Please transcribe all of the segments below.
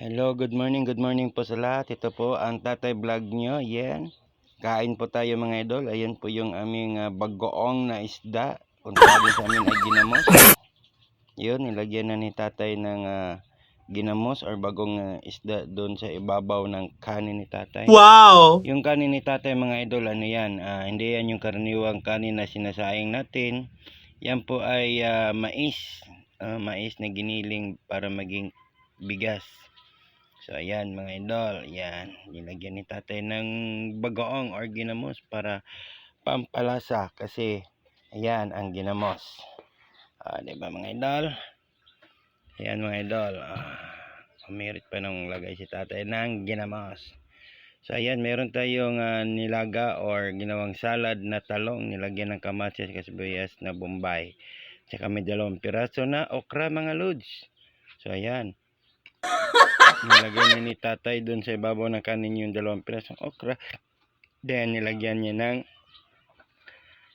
Hello, good morning, good morning po sa lahat. Ito po ang tatay vlog nyo. Yan. Kain po tayo mga idol. Ayan po yung aming ah, bagoong na isda. Kung tawagin sa amin ay ginamos. Yun, nilagyan na ni tatay ng ah, ginamos or bagong ah, isda doon sa ibabaw ng kanin ni tatay. Wow! Yung kanin ni tatay mga idol, ano yan? ah, hindi yan yung karaniwang kanin na sinasaing natin. Yan po ay ah, mais. Ah, mais na giniling para maging bigas. So ayan mga idol, yan. Nilagyan ni tatay ng bagoong or ginamos para pampalasa kasi ayan ang ginamos. Ah, di ba mga idol? Ayan mga idol. Ah, umirit pa nung lagay si tatay ng ginamos. So ayan, meron tayong ah, nilaga or ginawang salad na talong. Nilagyan ng kamatis kasibuyas na bombay. Tsaka may dalawang piraso na okra mga lods. So ayan. Nilagyan niya ni tatay doon sa ibabaw ng kanin yung dalawang pirasong okra. Then nilagyan niya ng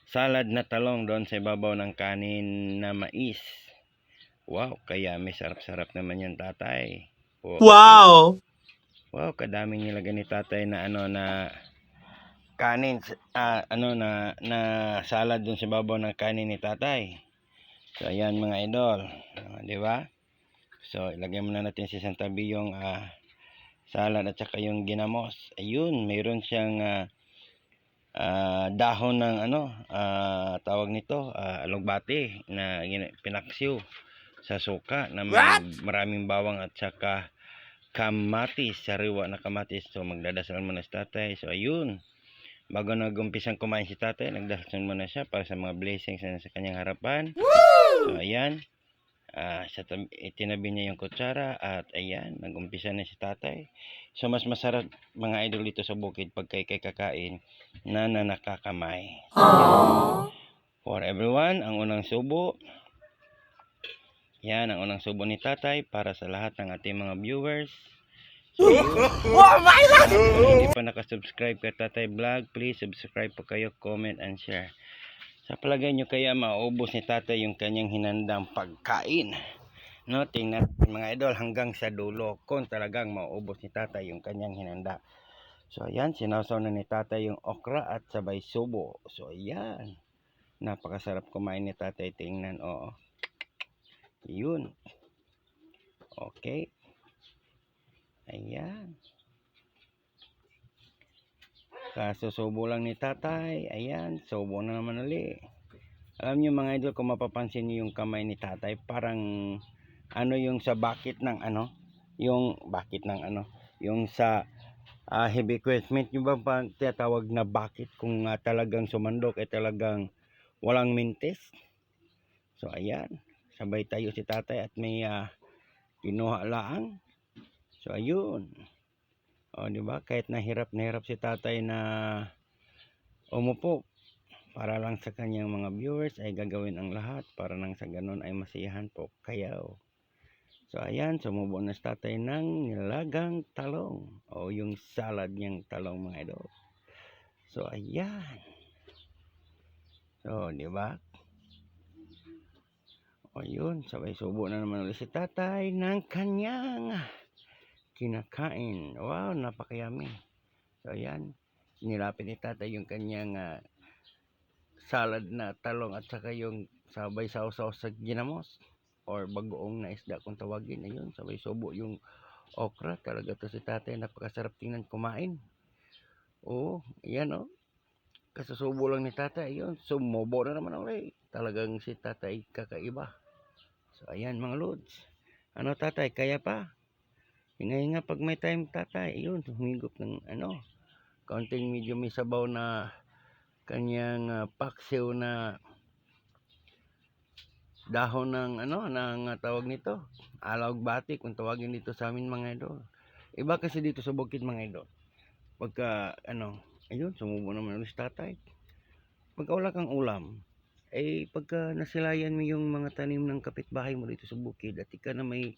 salad na talong doon sa ibabaw ng kanin na mais. Wow, kaya may sarap-sarap naman yung tatay. Oh, Wow! Wow, kadaming nilagay ni tatay na ano na kanin ah, ano na na salad dun sa babaw ng kanin ni tatay. So ayan mga idol, Ah, di ba? So ilagay muna natin sa isang tabi yung ah, salad at saka yung ginamos. Ayun, mayroon siyang ah, ah, dahon ng ano, ah, tawag nito, ah, alugbati na pinaksiw sa suka na may maraming bawang at saka kamatis, sariwa na kamatis. So, magdadasal muna si tatay. So, ayun. Bago nag-umpisang kumain si tatay, nagdasal muna siya para sa mga blessings na sa kanyang harapan. So, ayan. Ah, sa tab- itinabi niya yung kutsara at ayan, nag-umpisa na si tatay. So, mas masarap mga idol dito sa bukid pag kay kay kakain na na nakakamay. For everyone, ang unang subo. Yan, ang unang subo ni tatay para sa lahat ng ating mga viewers. So, yun. Kung hindi pa nakasubscribe kay Tatay Vlog, please subscribe po kayo, comment and share. Sa palagay nyo kaya maubos ni Tatay yung kanyang hinandang pagkain. No, tingnan natin mga idol hanggang sa dulo kung talagang maubos ni Tatay yung kanyang hinanda. So ayan, sinawsaw na ni Tatay yung okra at sabay subo. So ayan, napakasarap kumain ni Tatay. Tingnan, oo. Yun. Okay. Ayan. Kasusubo lang ni tatay. Ayan. Subo na naman uli. Alam nyo mga idol, kung mapapansin nyo yung kamay ni tatay, parang ano yung sa bakit ng ano, yung bakit ng ano, yung sa ah, heavy equipment, yung ba pa tinatawag na bakit kung ah, talagang sumandok ay talagang walang mintis. So ayan, sabay tayo si tatay at may ah, kinuha laang. So ayun. O di ba? Kahit nahirap na hirap si tatay na umupo para lang sa kanyang mga viewers ay gagawin ang lahat para nang sa ganun ay masiyahan po kayo. So ayan, sumubo na si tatay ng nilagang talong o yung salad niyang talong mga idol. So ayan. So, di ba? O yun, sabay subo na naman ulit si tatay ng kanyang kinakain. Wow, napakayami. So, ayan. Sinilapit ni tatay yung kanyang ah, salad na talong at saka yung sabay sausaw sa ginamos or bagoong na isda kung tawagin. Ayun, sabay subo yung okra. Talaga to si tatay. Napakasarap tingnan kumain. Oo, ayan oh. Kasasubo lang ni tatay. Ayun, sumubo na naman ulit. Talagang si tatay kakaiba. So, ayan mga lods. Ano tatay, kaya pa? Hinga-hinga pag may time tatay. Yun, humigop ng ano. Kaunting medyo may sabaw na kanyang uh, paksiw na dahon ng ano, ng ah, tawag nito. Alawag bati kung tawagin dito sa amin mga idol. Iba kasi dito sa bukid mga idol. Pagka ano, ayun, sumubo naman ulit tatay. Pagka wala kang ulam, eh pagka nasilayan mo yung mga tanim ng kapitbahay mo dito sa bukid at ika na may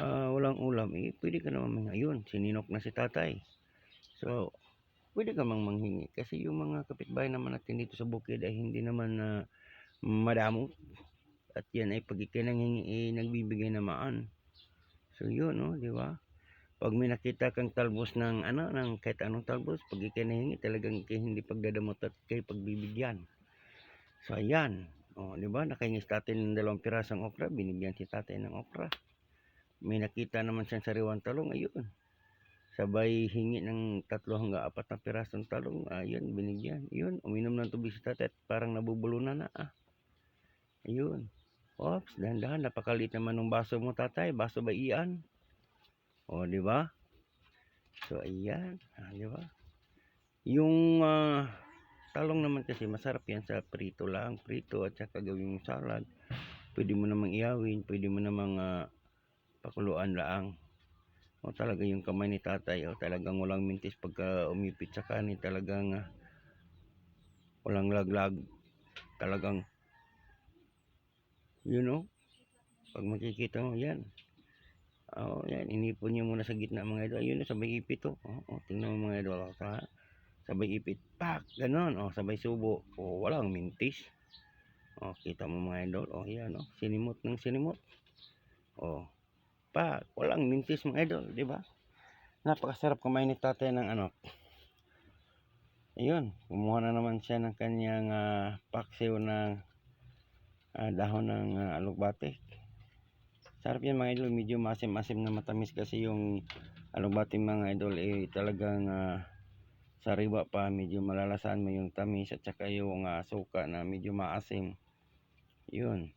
ah, walang ulam, eh pwede ka naman ngayon, sininok na si tatay. So, pwede ka mang manghingi kasi yung mga kapitbahay naman natin dito sa bukid ay hindi naman na madamo at yan ay pag ikinanghingi eh, nagbibigay naman. So yun, no, di ba? Pag may nakita kang talbos ng ano, ng kahit anong talbos, pag ikinahingi, talagang ikay hindi pagdadamot at kay pagbibigyan. So ayan, o, di ba? Nakahingi si tatay ng dalawang pirasong okra, binigyan si tatay ng okra. May nakita naman siyang sariwang talong, ayun. Sabay hingi ng tatlo hanggang apat na pirasong talong, ayun, binigyan. Yun, uminom ng tubig si tatay at parang nabubulunan na ah. Ayun. Ops, dahan-dahan, napakalit naman ng baso mo tatay, baso ba iyan? O, di ba? So, ayan, ah, di ba? Yung ah, talong naman kasi masarap yan sa prito lang, prito at saka gawing salad. Pwede mo namang iyawin, pwede mo namang ah, pakuluan laang. O talaga yung kamay ni tatay, o talagang walang mintis pagka umipit sa kanin, talagang ah, walang laglag. Talagang, you know, pag makikita mo, yan. Oh, yan, inipon niya muna sa gitna mga idol. Ayun, sabay ipit oh. Oh, tingnan mo mga idol. Sa, sabay ipit. Pak! Ganon. Oh, sabay subo. Oh, walang mintis. Oh, kita mo mga idol. Oh, yan oh. Sinimot ng sinimot. Oh. Pak! Walang mintis mga idol, di ba? Napakasarap kumain ni tatay ng ano. Ayun, kumuha na naman siya ng kanyang ah, paksiw ng ah, dahon ng ah, alugbate. Sarap yan mga idol, medyo masim-masim na matamis kasi yung alugbate mga idol eh talagang ah, sariwa pa, medyo malalasan mo yung tamis at saka yung ah, suka na medyo maasim. Yun.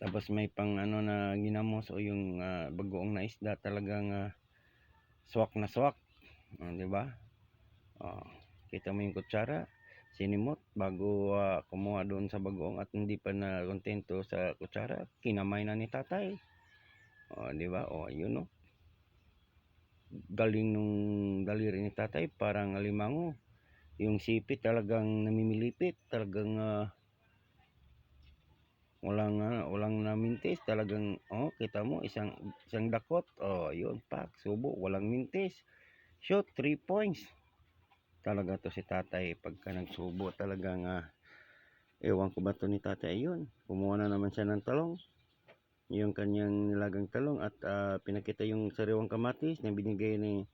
Tapos may pang ano na ginamos o yung ah, bagoong na isda talagang ah, swak na swak. Ah, di ba? Oh, kita mo yung kutsara, sinimot bago ah, kumuha doon sa bagoong at hindi pa na kontento sa kutsara, kinamay na ni tatay. Oh, di ba? Oh, yun no. Galing nung daliri ni tatay, parang alimango. Yung sipit talagang namimilipit, talagang ah, walang ah, walang namintis, talagang oh, kita mo isang isang dakot. Oh, yun pak, subo, walang mintis. Shot 3 points. Talaga to si tatay pagka nagsubo talagang ah, ewan ko ba to ni tatay. Ayun kumuha na naman siya ng talong. Yung kanyang nilagang talong at ah, pinakita yung sariwang kamatis na binigay ni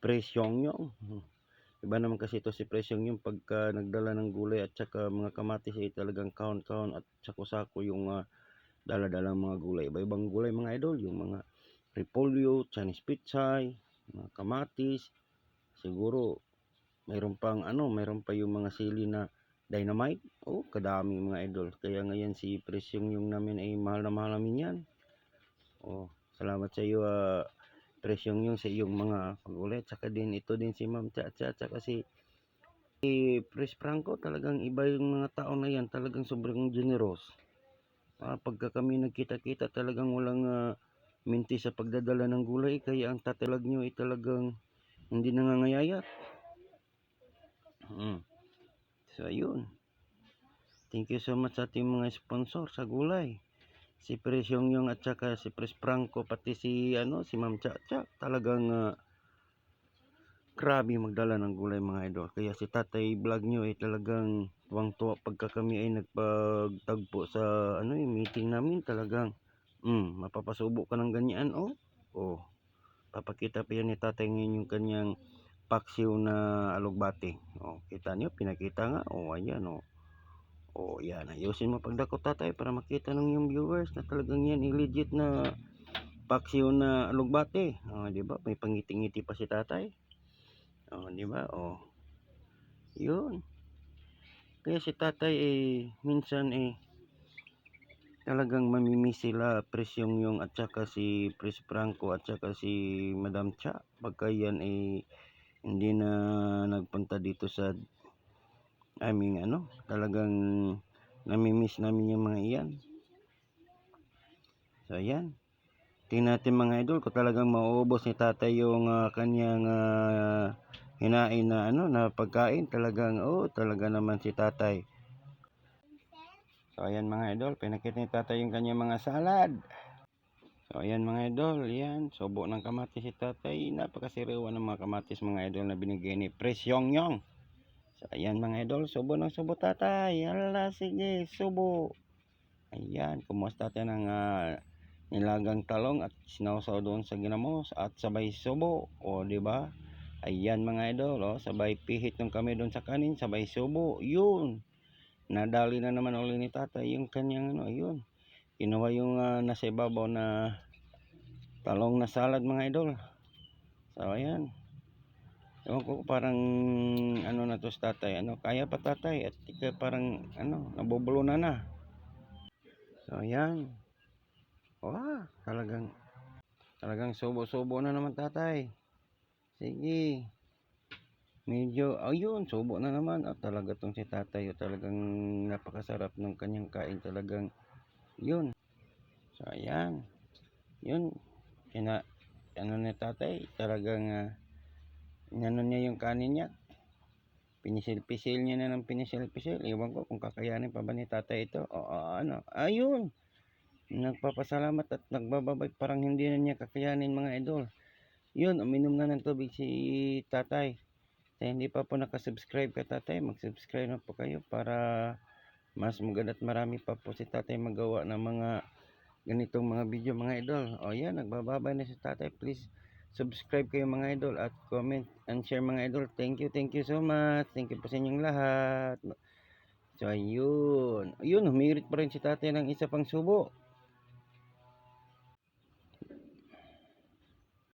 Presyong yung iba naman kasi ito si Presyong yung pagka nagdala ng gulay at saka mga kamatis ay talagang count count at sako-sako yung ah, dala-dalang mga gulay iba-ibang gulay mga idol yung mga repolyo, Chinese pichay mga kamatis siguro mayroon pang ano, mayroon pa yung mga sili na dynamite. Oh, kadami mga idol. Kaya ngayon si Presyong yung namin ay mahal na mahal namin yan. Oh, salamat sa iyo uh, Presyong yung sa iyong mga pagulit. Saka din ito din si Ma'am Chacha. Saka si si Pres Franco talagang iba yung mga tao na yan. Talagang sobrang generous. Ah, pagka kami nagkita-kita talagang walang uh, minti sa pagdadala ng gulay. Kaya ang tatalag nyo ay talagang hindi nangangayayat. Mm. So, ayun. Thank you so much sa ating mga sponsor sa gulay. Si Pres Yung Yung at saka si Pres Franco pati si ano si Ma'am Chacha talagang uh, grabe magdala ng gulay mga idol. Kaya si Tatay Vlog nyo ay talagang tuwang-tuwa pagka kami ay nagpagtagpo sa ano yung meeting namin talagang mm, mapapasubo ka ng ganyan oh. Oh. Papakita pa yan ni Tatay ngayon yung kanyang paksiw na alugbate. O, kita niyo, pinakita nga. O, ayan, o. O, yan. Ayusin mo pagdako tatay para makita ng yung viewers na talagang yan legit na paksiw na alugbate. O, di ba? May pangiti-ngiti pa si tatay. O, di ba? O. Yun. Kaya si tatay eh, minsan eh, talagang mamimiss sila presyong yung at saka si Pres Franco at saka si Madam Cha pagka yan eh hindi na nagpunta dito sa aming ano talagang namimiss namin yung mga iyan so ayan tingnan natin mga idol kung talagang mauubos ni tatay yung uh, kanyang uh, hinain na ano na pagkain talagang oh talaga naman si tatay so ayan mga idol pinakita ni tatay yung kanyang mga salad So, ayan mga idol, yan. Subo ng kamatis si tatay. Napakasiriwa ng mga kamatis mga idol na binigay ni Presyong Yong. So, ayan mga idol, subo ng subo tatay. Ala, sige, subo. Ayan, kumusta tayo ng uh, nilagang talong at sinawsaw doon sa ginamos at sabay subo. O, di ba? Ayan mga idol, oh, sabay pihit ng kami doon sa kanin, sabay subo. Yun. Nadali na naman uli ni tatay yung kanyang ano, ayun. Kinuha yung ah, nasa ibabaw na talong na salad mga idol. So, ayan. Ewan ko parang ano na to tatay. Ano, kaya pa tatay at ika parang ano, nabubulo na na. So, ayan. Wah, talagang talagang subo-subo na naman tatay. Sige. Medyo, ayun, subo na naman. At talaga tong si tatay. oh, Talagang napakasarap ng kanyang kain. Talagang, yun. So, ayan. Yun. Kina, ano ni tatay, talagang, ah, inano niya yung kanin niya. Pinisil-pisil niya na ng pinisil-pisil. Iwan ko kung kakayanin pa ba ni tatay ito. O, o, ano, ayun. Nagpapasalamat at nagbababay. Parang hindi na niya kakayanin mga idol. Yun, uminom na ng tubig si tatay. Sa hindi pa po nakasubscribe ka tatay, mag-subscribe na po kayo para mas maganda at marami pa po si tatay magawa ng mga ganitong mga video mga idol. O yan, nagbababay na si tatay. Please subscribe kayo mga idol at comment and share mga idol. Thank you, thank you so much. Thank you po sa inyong lahat. So ayun. Ayun, humirit pa rin si tatay ng isa pang subo.